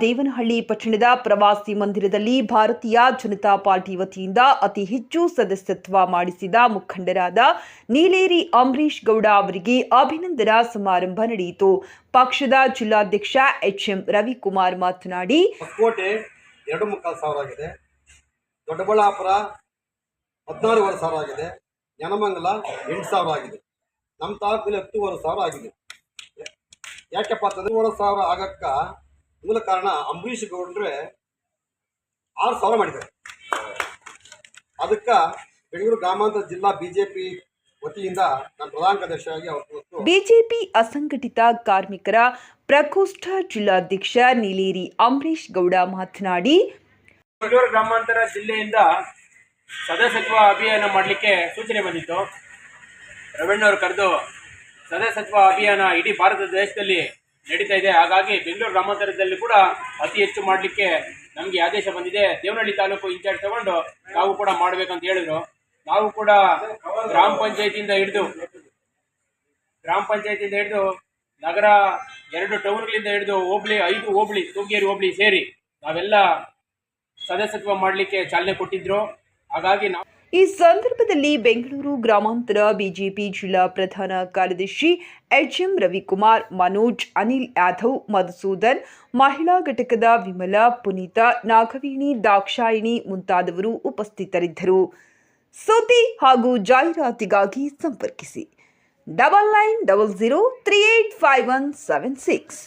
ದೇವನಹಳ್ಳಿ ಪಟ್ಟಣದ ಪ್ರವಾಸಿ ಮಂದಿರದಲ್ಲಿ ಭಾರತೀಯ ಜನತಾ ಪಾರ್ಟಿ ವತಿಯಿಂದ ಅತಿ ಹೆಚ್ಚು ಸದಸ್ಯತ್ವ ಮಾಡಿಸಿದ ಮುಖಂಡರಾದ ನೀಲೇರಿ ಅಂಬರೀಶ್ ಗೌಡ ಅವರಿಗೆ ಅಭಿನಂದನಾ ಸಮಾರಂಭ ನಡೆಯಿತು. ಪಕ್ಷದ ಜಿಲ್ಲಾಧ್ಯಕ್ಷ ಎಚ್ಎಂ ರವಿಕುಮಾರ್ ಮಾತನಾಡಿ ಎರಡು ಆಗಿದೆ. ದೊಡ್ಡಬಳ್ಳಾಪುರ ಹದಿನಾರೂವರೆ ಸಾವಿರ ಆಗಿದೆ. ಎಂಟು ಆಗಿದೆ. ನಮ್ಮ ಹತ್ತೂವರೆ ಆಗಿದೆ. ಯಾಕೆಪ್ಪ ಅಂತಂದ್ರೆ ಸಾವಿರ ಆಗಕ್ಕ ಮೂಲ ಕಾರಣ ಅಂಬರೀಷ್ ಗೌಡ್ರೆ ಆರು ಸಾವಿರ ಮಾಡಿದ್ದಾರೆ. ಅದಕ್ಕೆ ಬೆಂಗಳೂರು ಗ್ರಾಮಾಂತರ ಜಿಲ್ಲಾ ಬಿಜೆಪಿ ಜೆ ಪಿ ವತಿಯಿಂದ ನಾನು ಪ್ರಧಾನ ಕಾರ್ಯದರ್ಶಿಯಾಗಿ ಅವತ್ತು ಬಿಜೆಪಿ ಅಸಂಘಟಿತ ಕಾರ್ಮಿಕರ ಪ್ರಕೋಷ್ಠ ಜಿಲ್ಲಾಧ್ಯಕ್ಷ ನೀಲೇರಿ ಅಂಬರೀಷ್ ಗೌಡ ಮಾತನಾಡಿ ಬೆಂಗಳೂರು ಗ್ರಾಮಾಂತರ ಜಿಲ್ಲೆಯಿಂದ ಸದಸ್ಯತ್ವ ಅಭಿಯಾನ ಮಾಡಲಿಕ್ಕೆ ಸೂಚನೆ ಬಂದಿತ್ತು. ರವಣ್ಣವರು ಕರೆದು ಸದಸ್ಯತ್ವ ಅಭಿಯಾನ ಇಡೀ ಭಾರತ ದೇಶದಲ್ಲಿ ನಡೀತಾ ಇದೆ. ಹಾಗಾಗಿ ಬೆಂಗಳೂರು ಗ್ರಾಮಾಂತರದಲ್ಲಿ ಕೂಡ ಅತಿ ಹೆಚ್ಚು ಮಾಡಲಿಕ್ಕೆ ನಮಗೆ ಆದೇಶ ಬಂದಿದೆ. ದೇವನಹಳ್ಳಿ ತಾಲೂಕು ಇನ್ಚಾರ್ಜ್ ತಗೊಂಡು ನಾವು ಕೂಡ ಮಾಡಬೇಕಂತ ಹೇಳಿದ್ರು. ನಾವು ಕೂಡ ಗ್ರಾಮ ಪಂಚಾಯತಿಯಿಂದ ಹಿಡಿದು, ಗ್ರಾಮ ಪಂಚಾಯತಿಯಿಂದ ಹಿಡಿದು, ನಗರ ಎರಡು ಟೌನ್ಗಳಿಂದ ಹಿಡಿದು ಹೋಬಳಿ, ಐದು ಹೋಬಳಿ ತೂಗೇರಿ ಹೋಬಳಿ ಸೇರಿ ನಾವೆಲ್ಲ ಸದಸ್ಯತ್ವ ಮಾಡಲಿಕ್ಕೆ ಚಾಲನೆ ಕೊಟ್ಟಿದ್ರು. ಹಾಗಾಗಿ ನಾವು ಈ ಸಂದರ್ಭದಲ್ಲಿ ಬೆಂಗಳೂರು ಗ್ರಾಮಾಂತರ ಬಿಜೆಪಿ ಜಿಲ್ಲಾ ಪ್ರಧಾನ ಕಾರ್ಯದರ್ಶಿ ಎಚ್ಎಂ ರವಿಕುಮಾರ್, ಮನೋಜ್, ಅನಿಲ್ ಯಾದವ್ ಮಧುಸೂದನ್, ಮಹಿಳಾ ಘಟಕದ ವಿಮಲಾ, ಪುನೀತಾ, ನಾಗವೇಣಿ, ದಾಕ್ಷಾಯಿಣಿ ಮುಂತಾದವರು ಉಪಸ್ಥಿತರಿದ್ದರು. ಸುದ್ದಿ ಹಾಗೂ ಜಾಹೀರಾತಿಗಾಗಿ ಸಂಪರ್ಕಿಸಿ. Double nine double zero three eight five one seven six.